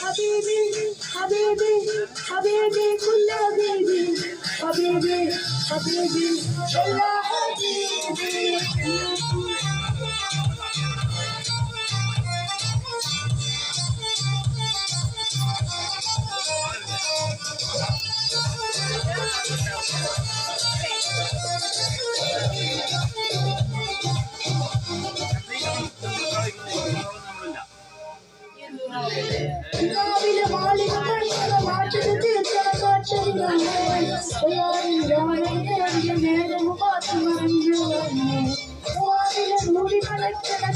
Habibi, Habibi, Habibi, Kulla Habibi, Habibi, Habibi, Kulla Habibi.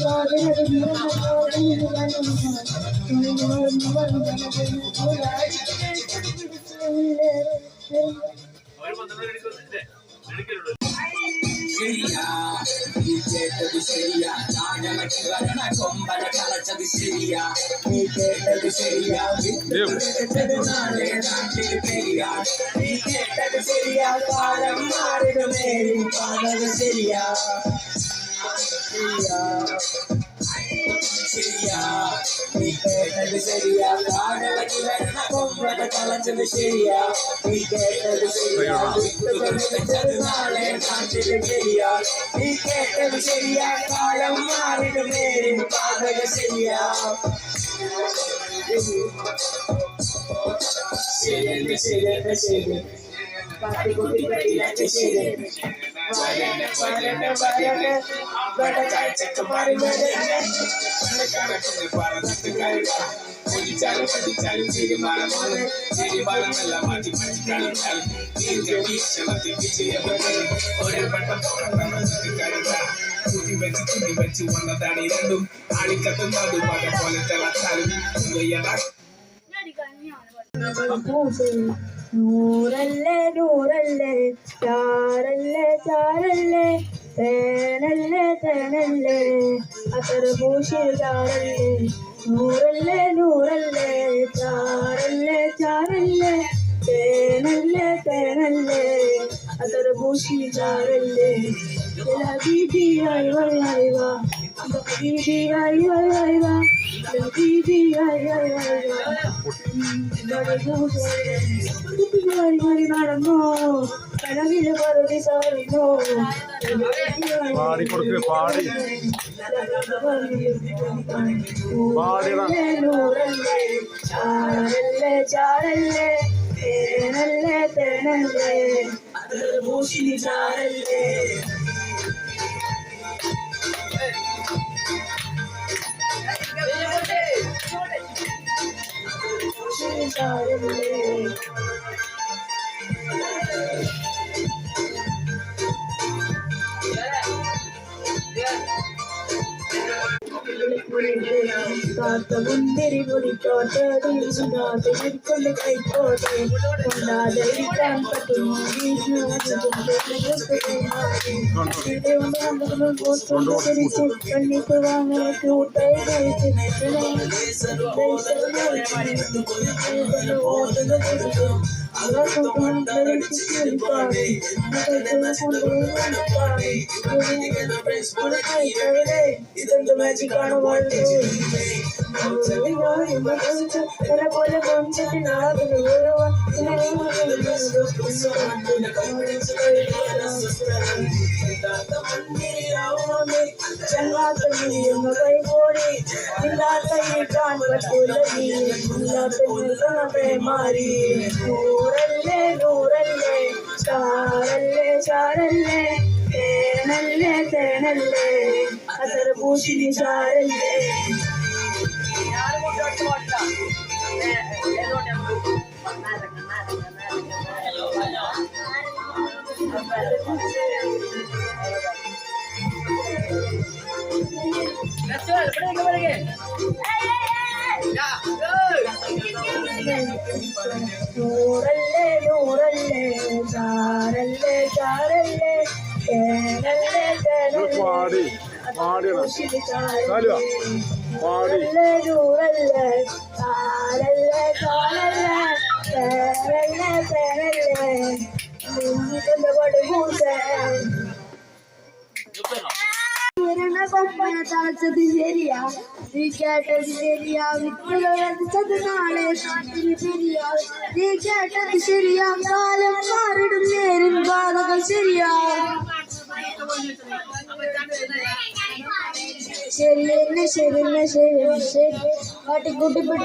കാതലത് ഇരന്നു ശരിയാ കേട്ടത് ശരിയാ ഞാനടക്കി വരണ കൊമ്പന കളച്ചത് ശരിയാ നീ കേട്ടത് ശരിയാ വിട്ടത് നാളെ നാട്ടിൽ പെരിയാ നീ കേട്ടത് ശരിയാ കാലം മാറിടുമേ പാതക ശരിയാ ശരിയാ சரியா நீ கேட்டது சரியா காடவடி வேணா பொம்பளை கலச்சது சரியா நீ கேட்டது சரியா வச்சது நாளே காஞ்சது சரியா நீ கேட்டது சரியா காலம் மாறிடு மேரின் பாதக சரியா சிறந்த சிறந்த சிறந்த பாட்டு கொண்டு பட்டிலாச்சு சிறந்த കുടിച്ചാലും പഠിച്ചാലും തീരുമാനമാണ് തീരുമാനമെല്ലാം മാറ്റി മാറ്റി കളിച്ചാലും നീന്റെ വീക്ഷണത്തിൽ വിജയമാണ് ഒരു വട്ടം കഴിയ തുണി വെച്ച് തുണി വെച്ച് വന്നതാണ് രണ്ടും ആളിക്കത്തുന്നത് മഴ പോലെ തിളച്ചാലും നൂറല്ലേ നൂറല്ലേ ചാറല്ലേ ചാറല്ലേ തേനല്ലേ തേനല്ലേ അത്ര പൂശി ചാറല്ലേ നൂറല്ലേ നൂറല്ലേ ചാറല്ലേ ചാറല്ലേ തേനല്ലേ തേനല്ലേ അത്ര പൂശി ചാറല്ലേ. ഹബീബി ആയി വായി ആയി വാ ഹബീബി ആയി വായി ആയി വാ നടന്നോ കനവിൽ പറുതി സാറിനോ പാടി കൊടുക്ക്, പാടി. നൂറല്ലേ ചാറല്ലേ ചാറല്ലേ തേനല്ലേ തേനല്ലേ അതൊരു காத்த முந்திரி முடி தோட்டத்தில் சுனாது நிற்கொண்டு கை போட்டேன் கொண்டாத விட்டான் பட்டும் கண்ணிக்கு வாங்கலுக்கு உட்டை ஓட்டுதல் The magic and the brains for the night every day. Isn't the magic on a world that you make? Don't tell me why you want to. And I want to come to the night and the world. And I want to the best of the sun. And the confidence of the world is so strong. The money I want me. Chalata ni yung mga ibori. Nilata ni kama kulani. Nilata ni sana pe mari. Nuralle, nuralle. Charalle, charalle. Hey. തേനല്ലേ ഇത് പാടി പാടിയണം ചാലുവാ പാടി നൂറല്ലേ നൂറല്ലേ ചാരല്ലേ ചാരല്ലേ തേനല്ലേ നിന്നിട്ടെന്റെ പടുകൂട്ടേ ഇവരുടെ കൊമ്പനെ തളച്ചത് ശരിയാ നീ കേട്ടത് ശരിയാ വിത്തുകൾ വിതച്ചത് നാളെ ശരിയാ നീ കേട്ടത് ശരിയാ കാലം മാറിടും शेरी शेर शेर शेर हट गुड बट